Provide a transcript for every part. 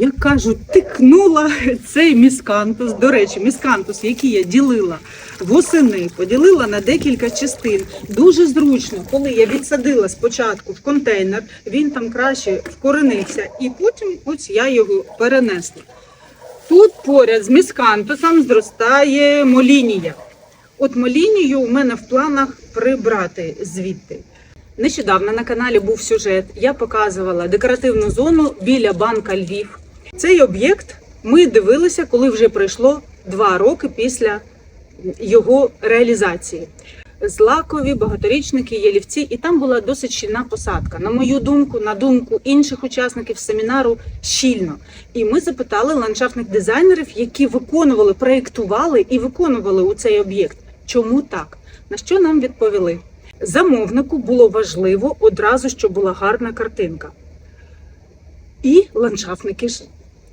як кажуть, тикнула цей міскантус. До речі, міскантус, який я ділила восени, поділила на декілька частин. Дуже зручно, коли я відсадила спочатку в контейнер, він там краще вкоренився, і потім ось я його перенесла. Тут поряд з міскантусом зростає молінія. От молінію у мене в планах прибрати звідти. Нещодавно на каналі був сюжет. Я показувала декоративну зону біля банка Львів. Цей об'єкт ми дивилися, коли вже пройшло два роки після його реалізації. Злакові, багаторічники, ялівці, і там була досить щільна посадка. На мою думку, на думку інших учасників семінару, щільно. І ми запитали ландшафтних дизайнерів, які виконували, проєктували і виконували у цей об'єкт. Чому так? На що нам відповіли? Замовнику було важливо одразу, щоб була гарна картинка. І ландшафтники ж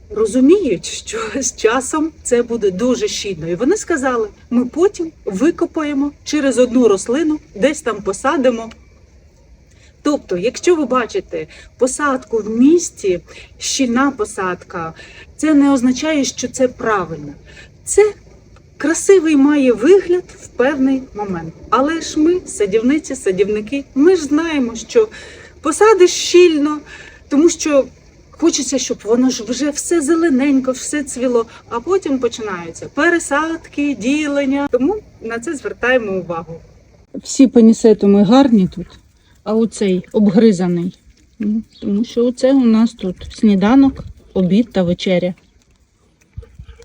розуміють, що з часом це буде дуже щільно. І вони сказали: ми потім викопаємо через одну рослину, десь там посадимо. Тобто, якщо ви бачите посадку в місті, щільна посадка, це не означає, що це правильно. Це красивий має вигляд в певний момент. Але ж ми, садівниці, садівники, ми ж знаємо, що посадиш щільно, тому що хочеться, щоб воно ж вже все зелененько, все цвіло, а потім починаються пересадки, ділення. Тому на це звертаємо увагу. Всі панісетуми гарні тут, а оцей обгризаний. Ну, Тому що оце у нас тут сніданок, обід та вечеря.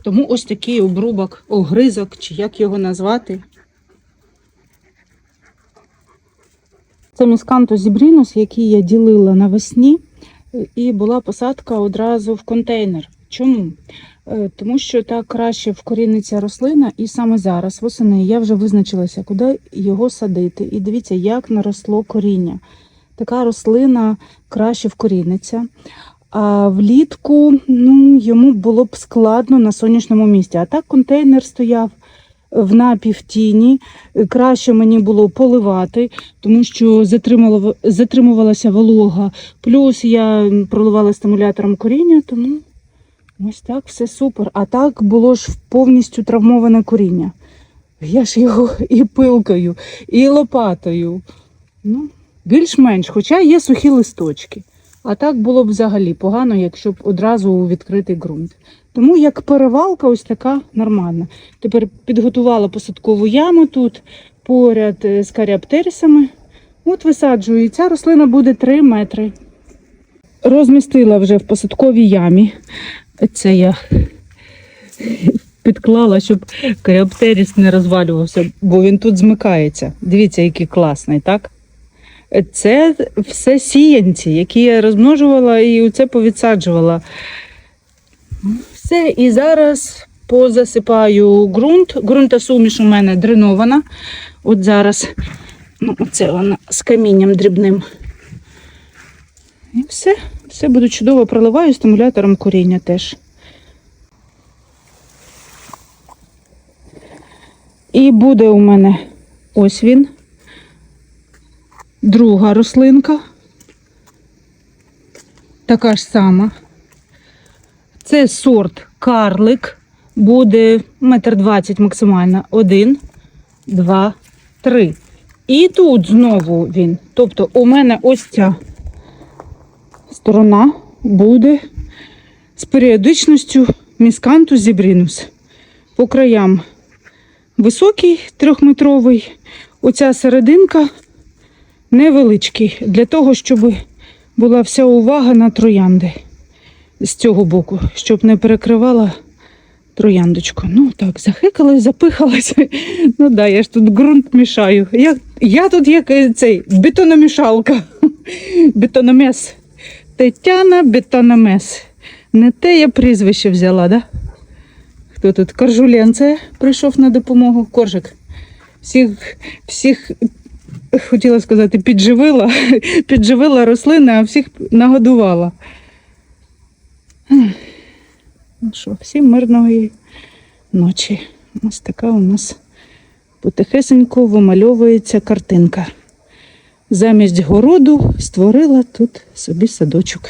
Тому ось такий обрубок, огризок, чи як його назвати. Це міскантус зібрінус, який я ділила навесні, і була посадка одразу в контейнер. Чому? Е, Тому що так краще вкоріниться рослина, і саме зараз, восени, я вже визначилася, куди його садити. І дивіться, як наросло коріння. Така рослина краще вкоріниться. А влітку ну, йому було б складно на сонячному місці. А так контейнер стояв в напівтіні. Краще мені було поливати, тому що затримувалася волога. Плюс я проливала стимулятором коріння, тому ось так все супер. А так було ж повністю травмоване коріння. Я ж його і пилкою, і лопатою. Ну, більш-менш, хоча є сухі листочки. А так було б взагалі погано, якщо б одразу відкритий ґрунт. Тому як перевалка ось така нормальна. Тепер підготувала посадкову яму тут поряд е, з каріаптерисами. От висаджую, і ця рослина буде 3 метри. Розмістила вже в посадковій ямі. Це я підклала, щоб каріаптерис не розвалювався, бо він тут змикається. Дивіться, який класний, так? Це все сіянці, які я розмножувала і це повідсаджувала. Все, і зараз позасипаю ґрунт. Ґрунтосуміш у мене дренована. От зараз, ну, оце вона з камінням дрібним. І все, все буде чудово проливаю стимулятором коріння теж. І буде у мене ось він. Друга рослинка. Така ж сама. Це сорт карлик. Буде метр двадцять максимально. Один, два, три. І тут знову він. Тобто у мене ось ця сторона буде з періодичністю міскантус зібрінус. По краям високий трьохметровий. Оця серединка невеличкий, для того, щоб була вся увага на троянди з цього боку, щоб не перекривала трояндочку. Ну так, захикалась, запихалась. Ну да, я ж тут ґрунт мішаю. Я, я тут як е, цей бетономішалка. Бетономес. Тетяна Бетономес. Не те я прізвище взяла, да? Хто тут? Коржулян це прийшов на допомогу. Коржик. Всіх, всіх хотіла сказати, підживила, підживила рослини, а всіх нагодувала. Ну що, всім мирної ночі. Ось така у нас потихесенько вимальовується картинка. Замість городу створила тут собі садочок.